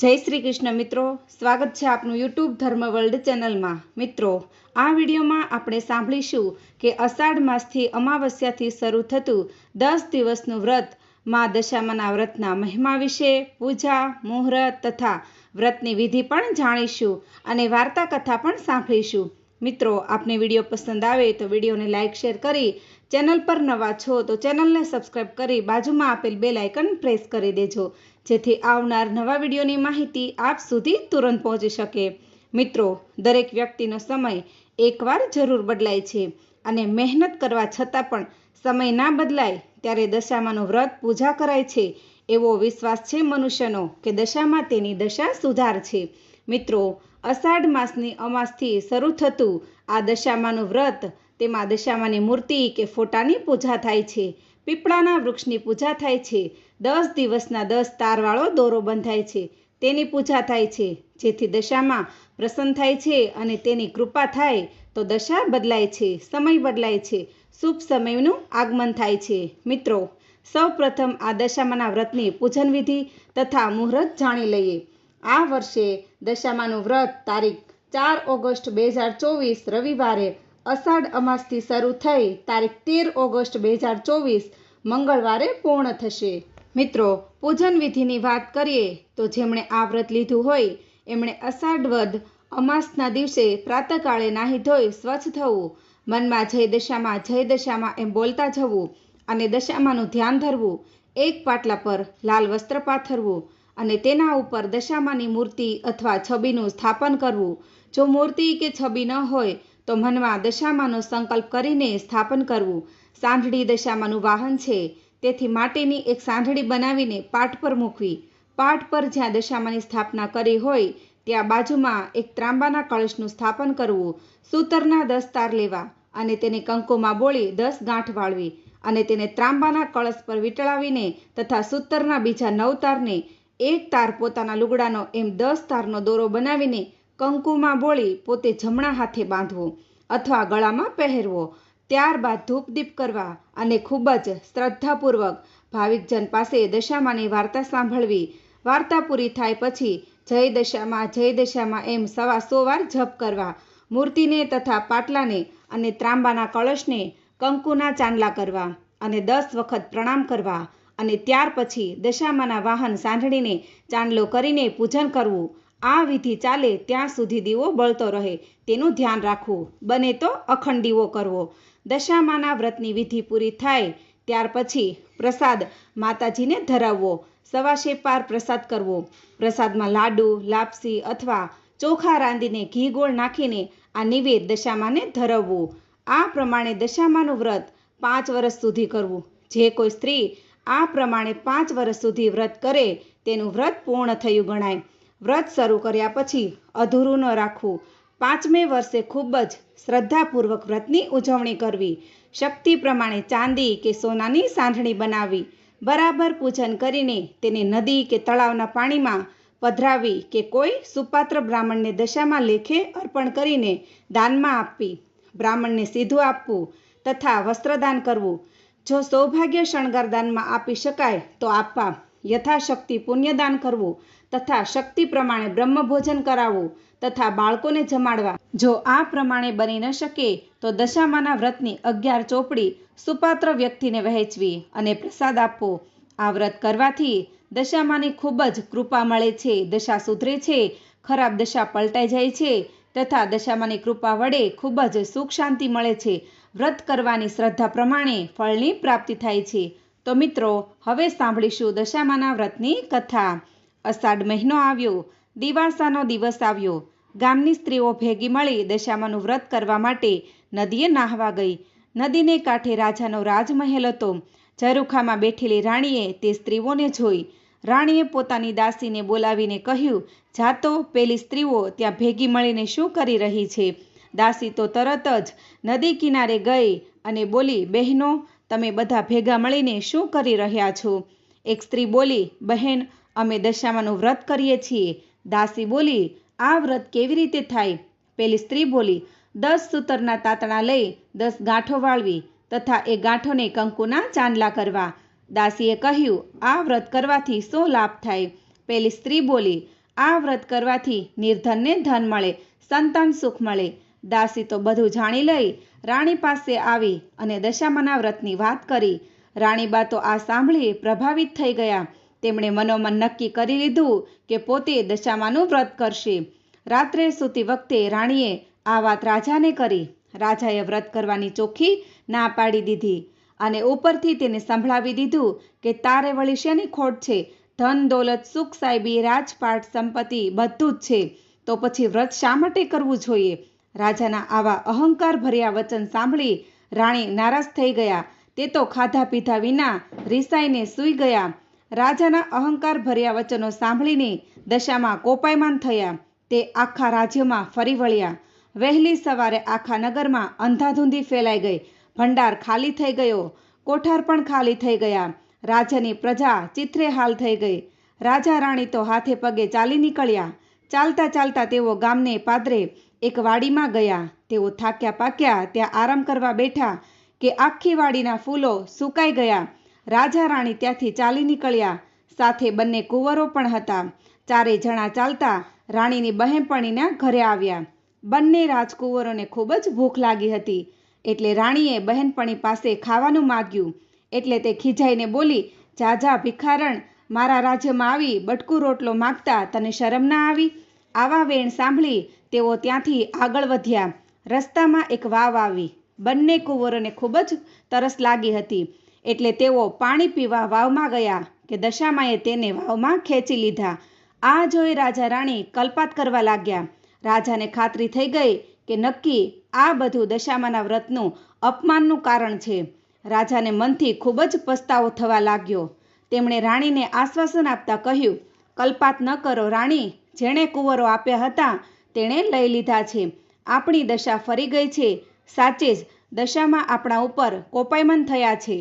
જય શ્રી કૃષ્ણ મિત્રો. સ્વાગત છે આપનું યુટ્યુબ ધર્મ વર્લ્ડ ચેનલમાં. મિત્રો, આ વિડીયોમાં આપણે સાંભળીશું કે અષાઢ માસથી અમાવસ્યાથી શરૂ થતું દસ દિવસનું વ્રત મા દશામાના વ્રતના મહિમા વિશે, પૂજા, મુહૂર્ત તથા વ્રતની વિધિ પણ જાણીશું અને વાર્તા કથા પણ સાંભળીશું. મિત્રો, આપને વીડિયો પસંદ આવે તો વિડીયોને લાઇક શેર કરી ચેનલ પર નવા છો તો ચેનલને સબસ્ક્રાઇબ કરી બાજુમાં આપેલ બે લાઇકન પ્રેસ કરી દેજો. જેથી આવનાર નવા વિડીયોની માહિતી આપ સુધી તુરંત પહોંચી શકે. મિત્રો, દરેક વ્યક્તિનો સમય એકવાર જરૂર બદલાય છે અને મહેનત કરવા છતાં પણ સમય ના બદલાય ત્યારે દશામાનું વ્રત પૂજા કરાય છે એવો વિશ્વાસ છે મનુષ્યનો કે દશામાં તેની દશા સુધાર છે. મિત્રો, અષાઢ માસની અમાસથી શરૂ થતું આ દશામાનું વ્રત તેમાં દશામાની મૂર્તિ કે ફોટાની પૂજા થાય છે, પીપળાના વૃક્ષની પૂજા થાય છે દસ દિવસના દસ તારવાળો દોરો બંધાય છે. તેની પૂજા થાય છે. જેથી દશામાં પ્રસન્ન થાય છે અને તેની કૃપા થાય તો દશા બદલાય છે. સમય બદલાય છે. શુભ સમયનું આગમન થાય છે. મિત્રો, સૌ પ્રથમ આ દશામાના વ્રતની પૂજન વિધિ તથા મુહૂર્ત જાણી લઈએ. આ વર્ષે દશામાનું વ્રત તારીખ ચાર ઓગસ્ટ બે હજાર ચોવીસ, રવિવારે અષાઢ અમાસથી શરૂ થઈ તારીખ તેર ઓગસ્ટ બે હજાર ચોવીસ, મંગળવારે પૂર્ણ થશે. મિત્રો પૂજન વિધિની વાત કરીએ તો જેમણે આ વ્રત લીધું હોય, એમણે અષાઢ વદ અમાસના દિવસે પ્રાતકાળે નાહી ધોઈ સ્વચ્છ થવું મનમાં જય દશામાં જય દશામાં એમ બોલતા જવું અને દશામાનું ધ્યાન ધરવું, એક પાટલા પર લાલ વસ્ત્ર પાથરવું અને તેના ઉપર દશામાની મૂર્તિ અથવા છબીનું સ્થાપન કરવું. જો મૂર્તિ કે છબી ન હોય, તો મનમાં દશામાનો સંકલ્પ કરીને સ્થાપન કરવું. સાંભળી દશામાનું વાહન છે તેથી માટીની એક સાંઢળી બનાવીને પાઠ પર મૂકવી. પાઠ પર જ્યાં દશામાની સ્થાપના કરી હોય, ત્યાં બાજુમાં એક ત્રાંબાના કળશનું સ્થાપન કરવું. સૂતરના દસ તાર લેવા અને તેને કંકુમાં બોળી દસ ગાંઠ વાળવી અને તેને ત્રાંબાના કળશ પર વીંટળાવીને તથા સૂતરના બીજા નવ તારને એક તાર પોતાના લુગડાનો એમ દસ તારનો દોરો બનાવીને કંકુમાં બોળી પોતે જમણા હાથે બાંધવો અથવા ગળામાં પહેરવો. ત્યારબાદ ધૂપદીપ કરવા અને ખૂબ જ શ્રદ્ધાપૂર્વક ભાવિકજન પાસે દશામાની વાર્તા સાંભળવી. વાર્તા પૂરી થાય પછી જય દશામાં જય દશામાં એમ સવા સો વાર જપ કરવા, મૂર્તિને તથા પાટલાને અને ત્રાંબાના કળશને કંકુના ચાંદલા કરવા અને દસ વખત પ્રણામ કરવા અને ત્યાર પછી દશામાના વાહન સાંઢળીને ચાંદલો કરીને પૂજન કરવું. આ વિધિ ચાલે ત્યાં સુધી દીવો બળતો રહે તેનું ધ્યાન રાખવું. બને તો અખંડ દીવો કરવો. દશામાના વ્રતની વિધિ પૂરી થાય, ત્યાર પછી પ્રસાદ માતાજીને ધરાવવો. સવાશે પાર પ્રસાદ કરવો. પ્રસાદમાં લાડુ, લાપસી અથવા ચોખા રાંધીને ઘી ગોળ નાખીને આ નિવેદ દશામાને ધરાવવું. આ પ્રમાણે દશામાનું વ્રત પાંચ વર્ષ સુધી કરવું. જે કોઈ સ્ત્રી આ પ્રમાણે પાંચ વર્ષ સુધી વ્રત કરે, તેનું વ્રત પૂર્ણ થયું ગણાય. વ્રત શરૂ કર્યા પછી અધૂરું ન રાખવું. પાંચમે વર્ષે ખૂબ જ શ્રદ્ધાપૂર્વક વ્રતની ઉજવણી કરવી. શક્તિ પ્રમાણે ચાંદી કે સોનાની સાંઢણી બનાવવી. બરાબર પૂજન કરીને તેને નદી કે તળાવના પાણીમાં પધરાવી કે કોઈ સુપાત્ર બ્રાહ્મણને દશામાં લેખે અર્પણ કરીને દાનમાં આપવી. બ્રાહ્મણને સીધું આપવું તથા વસ્ત્રદાન કરવું. જો સૌભાગ્ય શણગાર દાનમાં આપી શકાય તો આપવા. યથાશક્તિ પુણ્યદાન કરવું તથા શક્તિ પ્રમાણે બ્રહ્મભોજન કરાવવું તથા બાળકોને જમાડવા. જો આ પ્રમાણે બની ન શકે, તો દશામાના વ્રતની અગિયાર ચોપડી સુપાત્ર વ્યક્તિને વહેંચવી અને પ્રસાદ આપવો. આ વ્રત કરવાથી દશામાની ખૂબ જ કૃપા મળે છે, દશા સુધરે છે, ખરાબ દશા પલટાઈ જાય છે તથા દશામાની કૃપા વડે ખૂબ જ સુખ શાંતિ મળે છે. વ્રત કરવાની શ્રદ્ધા પ્રમાણે ફળની પ્રાપ્તિ થાય છે. તો મિત્રો, હવે સાંભળીશું દશામાના વ્રતની કથા. અષાઢ મહિનો આવ્યો દિવાસાનો દિવસ આવ્યો. ગામની સ્ત્રીઓ ભેગી મળી દશામાનું વ્રત કરવા માટે નદીએ નાહવા ગઈ. નદીને કાંઠે રાજાનો રાજમહેલ હતો. ઝરૂખામાં બેઠેલી રાણીએ તે સ્ત્રીઓને જોઈ. રાણીએ પોતાની દાસીને બોલાવીને કહ્યું જાતો પેલી સ્ત્રીઓ ત્યાં ભેગી મળીને શું કરી રહી છે? દાસી તો તરત જ નદી કિનારે ગઈ અને બોલી, બહેનો તમે બધા ભેગા મળીને શું કરી રહ્યા છો? એક સ્ત્રી બોલી, બહેન, અમે દશામાનું વ્રત કરીએ છીએ. દાસી બોલી, આ વ્રત કેવી રીતે થાય? પેલી સ્ત્રી બોલી, દસ સૂતરના તાતણા લઈ દસ ગાંઠો વાળવી તથા એ ગાંઠોને કંકુના ચાંદલા કરવા. દાસીએ કહ્યું, આ વ્રત કરવાથી શું લાભ થાય? પેલી સ્ત્રી બોલી, આ વ્રત કરવાથી નિર્ધનને ધન મળે, સંતાન સુખ મળે દાસી તો બધું જાણી લઈ રાણી પાસે આવી અને દશામાના વ્રતની વાત કરી. રાણીબા તો આ સાંભળી પ્રભાવિત થઈ ગયા. તેમણે મનોમન નક્કી કરી લીધું કે પોતે દશામાનું વ્રત કરશે. રાત્રે સૂતી વખતે રાણીએ આ વાત રાજાને કરી. રાજાએ વ્રત કરવાની ચોખ્ખી ના પાડી દીધી અને ઉપરથી તેને સંભળાવી દીધું કે તારે વળી શેની ખોટ છે? ધન, દોલત, સુખ સાહેબી રાજપાટ, સંપત્તિ બધું જ છે. તો પછી વ્રત શા માટે કરવું જોઈએ? રાજાના આવા અહંકાર ભર્યા વચન સાંભળી રાણી નારાજ થઈ ગયા. તે તો ખાધા પીધા વિના રિસાઈને સૂઈ ગયા. રાજાના અહંકાર ભર્યા વચનો સાંભળીને દશામાં કોપાયમાન થયા. તે આખા રાજ્યમાં ફરી વળ્યા. વહેલી સવારે આખા નગરમાં અંધાધૂંધી ફેલાઈ ગઈ. ભંડાર ખાલી થઈ ગયો. કોઠાર પણ ખાલી થઈ ગયા. રાજાની પ્રજા ચિત્રે હાલ થઈ ગઈ. રાજા રાણી તો હાથે પગે ચાલી નીકળ્યા. ચાલતા ચાલતા તેઓ ગામને પાદરે એક વાડીમાં ગયા. તેઓ થાક્યા પાક્યા, ત્યાં આરામ કરવા બેઠા કે આખી વાડીના ફૂલો સુકાઈ ગયા. રાજા રાણી ત્યાંથી ચાલી નીકળ્યા. સાથે બંને કુંવરો પણ હતા. ચારે જણા ચાલતા રાણીની બહેનપણીના ઘરે આવ્યા. બંને રાજકુંવરોને ખૂબ જ ભૂખ લાગી હતી. એટલે રાણીએ બહેનપણી પાસે ખાવાનું માગ્યું. એટલે તે ખીજાઈને બોલી, જાજા ભિખારણ, મારા રાજ્યમાં આવી બટકું રોટલો માગતા તને શરમ ના આવી? આવા વેણ સાંભળી તેઓ ત્યાંથી આગળ વધ્યા. રસ્તામાં એક વાવ આવી. બંને કુંવરોને ખૂબ જ તરસ લાગી હતી. એટલે તેઓ પાણી પીવા વાવમાં ગયા કે દશામાએ તેને વાવમાં ખેંચી લીધા. આ જોઈ રાજા રાણી કલ્પાત કરવા લાગ્યા. રાજાને ખાતરી થઈ ગઈ કે નક્કી આ બધું દશામાના વ્રતનું અપમાનનું કારણ છે. રાજાને મનથી ખૂબ જ પસ્તાવો થવા લાગ્યો. તેમણે રાણીને આશ્વાસન આપતા કહ્યું, કલ્પાત ન કરો રાણી. જેણે કુંવરો આપ્યા હતા તેણે લઈ લીધા છે. આપણી દશા ફરી ગઈ છે. સાચે જ દશામાં આપણા ઉપર કોપાયમાન થયા છે.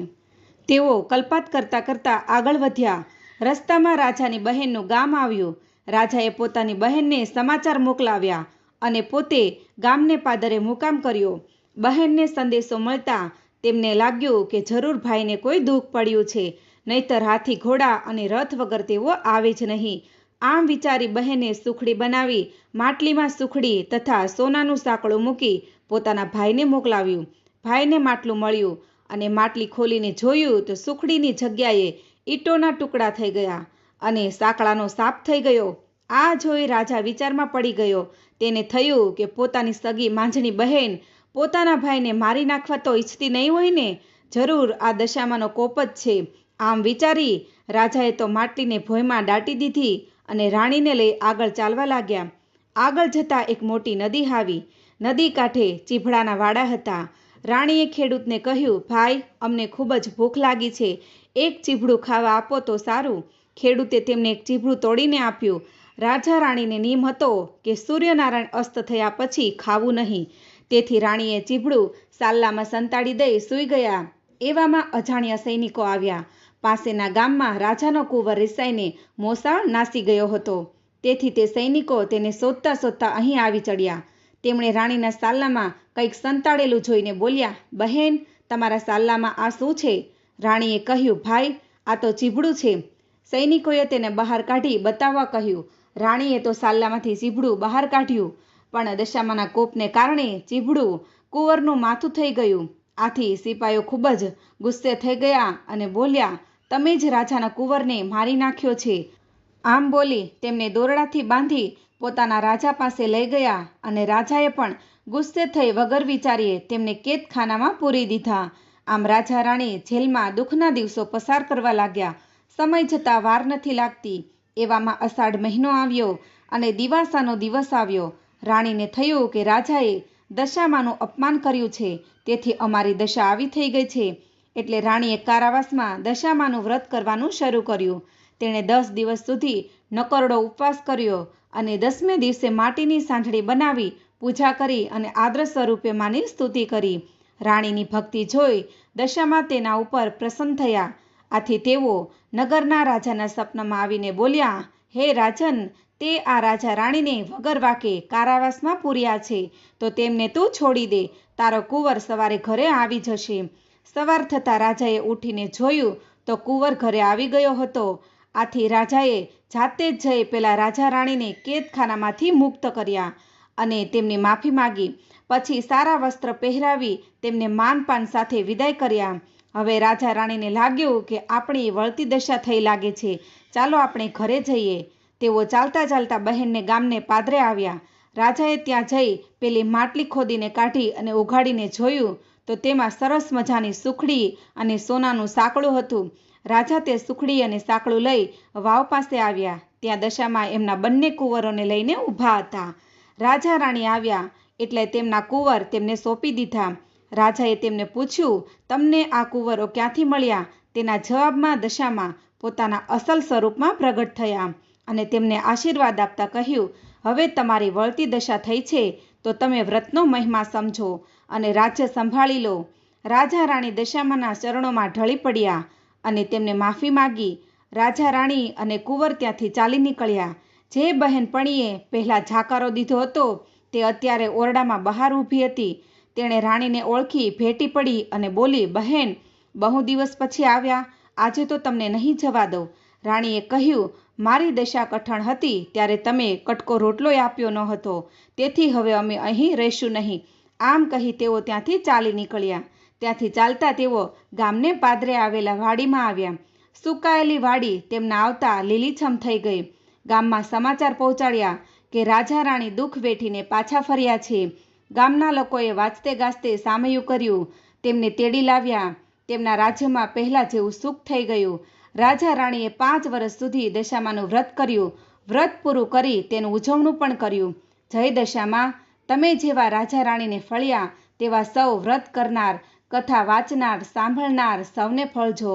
તેઓ કલ્પાત કરતાં કરતાં આગળ વધ્યા. રસ્તામાં રાજાની બહેનનું ગામ આવ્યું. રાજાએ પોતાની બહેનને સમાચાર મોકલાવ્યા અને પોતે ગામને પાદરે મુકામ કર્યો. બહેનને સંદેશો મળતા તેમને લાગ્યું કે જરૂર ભાઈને કોઈ દુઃખ પડ્યું છે. નહીતર હાથી ઘોડા અને રથ વગર તેઓ આવે જ નહીં. આમ વિચારી બહેને સુખડી બનાવી, માટલીમાં સુખડી તથા સોનાનું સાંકળું મૂકી પોતાના ભાઈને મોકલાવ્યું. ભાઈને માટલું મળ્યું અને માટલી ખોલીને જોયું તો સુખડીની જગ્યાએ ઈંટોના ટુકડા થઈ ગયા અને સાંકળાનો સાપ થઈ ગયો. આ જોઈ રાજા વિચારમાં પડી ગયો. તેને થયું કે પોતાની સગી માંજણી બહેન પોતાના ભાઈને મારી નાખવા તો ઈચ્છતી નહીં હોય ને? જરૂર આ દશામાંનો કોપ જ છે. આમ વિચારી રાજાએ તો માટલીને ભોંયમાં દાટી દીધી અને રાણીને લઈ આગળ ચાલવા લાગ્યા. આગળ જતાં એક મોટી નદી આવી. નદી કાંઠે ચીભડાના વાડા હતા. રાણીએ ખેડૂતને કહ્યું, ભાઈ, અમને ખૂબ જ ભૂખ લાગી છે. એક ચીભડું ખાવા આપો તો સારું. ખેડૂતે તેમને એક ચીભડું તોડીને આપ્યું. રાજા રાણીને નિયમ હતો કે સૂર્યનારાયણ અસ્ત થયા પછી ખાવું નહીં. તેથી રાણીએ ચીભડું સાલ્લામાં સંતાડી દઈ સૂઈ ગયા. એવામાં અજાણ્યા સૈનિકો આવ્યા. પાસેના ગામમાં રાજાનો કુંવર રિસાઈને મોસાળ નાસી ગયો હતો. તેથી તે સૈનિકો તેને શોધતા શોધતા અહીં આવી ચડ્યા. તેમણે રાણીના સાલ્લામાં કંઈક સંતાડેલું જોઈને બોલ્યા, બહેન, તમારા સાલ્લામાં આ શું છે? રાણીએ કહ્યું, ભાઈ, આ તો ચીભડું છે. સૈનિકોએ તેને બહાર કાઢી બતાવવા કહ્યું, રાણીએ તો સાલ્લામાંથી ચીભડું બહાર કાઢ્યું, પણ દશામાના કોપને કારણે ચીભડું કુંવરનું માથું થઈ ગયું. આથી સિપાઈઓ ખૂબ જ ગુસ્સે થઈ ગયા અને બોલ્યા તમે જ રાજાના કુંવરને મારી નાખ્યો છે. આમ બોલી તેમને દોરડાથી બાંધી પોતાના રાજા પાસે લઈ ગયા અને રાજાએ પણ ગુસ્સે થઈ વગર વિચારીએ તેમને કેદખાનામાં પૂરી દીધા. આમ રાજા રાણી જેલમાં દુઃખના દિવસો પસાર કરવા લાગ્યા. સમય જતાં વાર નથી લાગતી. એવામાં અષાઢ મહિનો આવ્યો અને દિવાસાનો દિવસ આવ્યો. રાણીને થયું કે રાજાએ દશામાનું અપમાન કર્યું છે. તેથી અમારી દશા આવી થઈ ગઈ છે. એટલે રાણીએ કારાવાસમાં દશામાનું વ્રત કરવાનું શરૂ કર્યું. તેણે દસ દિવસ સુધી નકરડો ઉપવાસ કર્યો અને દસમે દિવસે માટીની સાંઠળી બનાવી, પૂજા કરી અને આદ્ર સ્વરૂપે માની સ્તુતિ કરી. રાણીની ભક્તિ જોઈ દશામાં તેના ઉપર પ્રસન્ન થયા. આથી તેઓ નગરના રાજાના સપનામાં આવીને બોલ્યા, હે રાજન, તે આ રાજા રાણીને વગર વાકે કારાવાસમાં પૂર્યા છે, તો તેમને તું છોડી દે. તારો કુંવર સવારે ઘરે આવી જશે. સવાર થતાં રાજાએ ઉઠીને જોયું તો કુંવર ઘરે આવી ગયો હતો. આથી રાજાએ જાતે જ જઈ પેલા રાજા રાણીને કેદખાનામાંથી મુક્ત કર્યા અને તેમની માફી માગી. પછી સારા વસ્ત્ર પહેરાવી તેમને માનપાન સાથે વિદાય કર્યા. હવે રાજા રાણીને લાગ્યું કે આપણી વળતી દશા થઈ લાગે છે. ચાલો આપણે ઘરે જઈએ. તેઓ ચાલતા ચાલતા બહેનને ગામને પાદરે આવ્યા. રાજાએ ત્યાં જઈ પેલી માટલી ખોદીને કાઢી અને ઉઘાડીને જોયું તો તેમાં સરસ મજાની સુખડી અને સોનાનું સાંકળું હતું. રાજા તે સુખડી અને સાંકળું લઈ વાવ પાસે આવ્યા. ત્યાં દશામાં એમના બંને કુંવરોને લઈને ઊભા હતા. રાજા રાણી આવ્યા એટલે તેમના કુંવર તેમને સોંપી દીધા. રાજાએ તેમને પૂછ્યું, તમને આ કુંવરો ક્યાંથી મળ્યા? તેના જવાબમાં દશામાં પોતાના અસલ સ્વરૂપમાં પ્રગટ થયા અને તેમને આશીર્વાદ આપતા કહ્યું, હવે તમારી વળતી દશા થઈ છે. તો તમે વ્રતનો મહિમા સમજો અને રાજ્ય સંભાળી લો. રાજા રાણી દશામાના ચરણોમાં ઢળી પડ્યા અને તેમને માફી માગી. રાજા રાણી અને કુંવર ત્યાંથી ચાલી નીકળ્યા. જે બહેનપણીએ પહેલાં ઝાકારો દીધો હતો, તે અત્યારે ઓરડામાં બહાર ઊભી હતી. તેણે રાણીને ઓળખી ભેટી પડી અને બોલી, બહેન, બહુ દિવસ પછી આવ્યા. આજે તો તમને નહીં જવા દઉં. રાણીએ કહ્યું મારી દશા કઠણ હતી ત્યારે તમે કટકો રોટલોય આપ્યો ન હતો. તેથી હવે અમે અહીં રહીશું નહીં. આમ કહી તેઓ ત્યાંથી ચાલી નીકળ્યા. ત્યાંથી ચાલતા તેઓ ગામને પાદરે આવેલા વાડીમાં આવ્યા. સુકાયેલી વાડી તેમના આવતા લીલીછમ થઈ ગઈ. ગામમાં સમાચાર પહોંચાડ્યા કે રાજા રાણી દુઃખ વેઠીને પાછા ફર્યા છે. ગામના લોકોએ વાંચતે ગાજતે સામયું કર્યું. તેમને તેડી લાવ્યા. તેમના રાજ્યમાં પહેલાં જેવું સુખ થઈ ગયું. રાજા રાણીએ પાંચ વર્ષ સુધી દશામાનું વ્રત કર્યું. વ્રત પૂરું કરી તેનું ઉજવણું પણ કર્યું. જય દશામાં, તમે જેવા રાજા રાણીને ફળ્યા, તેવા સૌ વ્રત કરનાર, કથા વાંચનાર, સાંભળનાર સૌને ફળજો.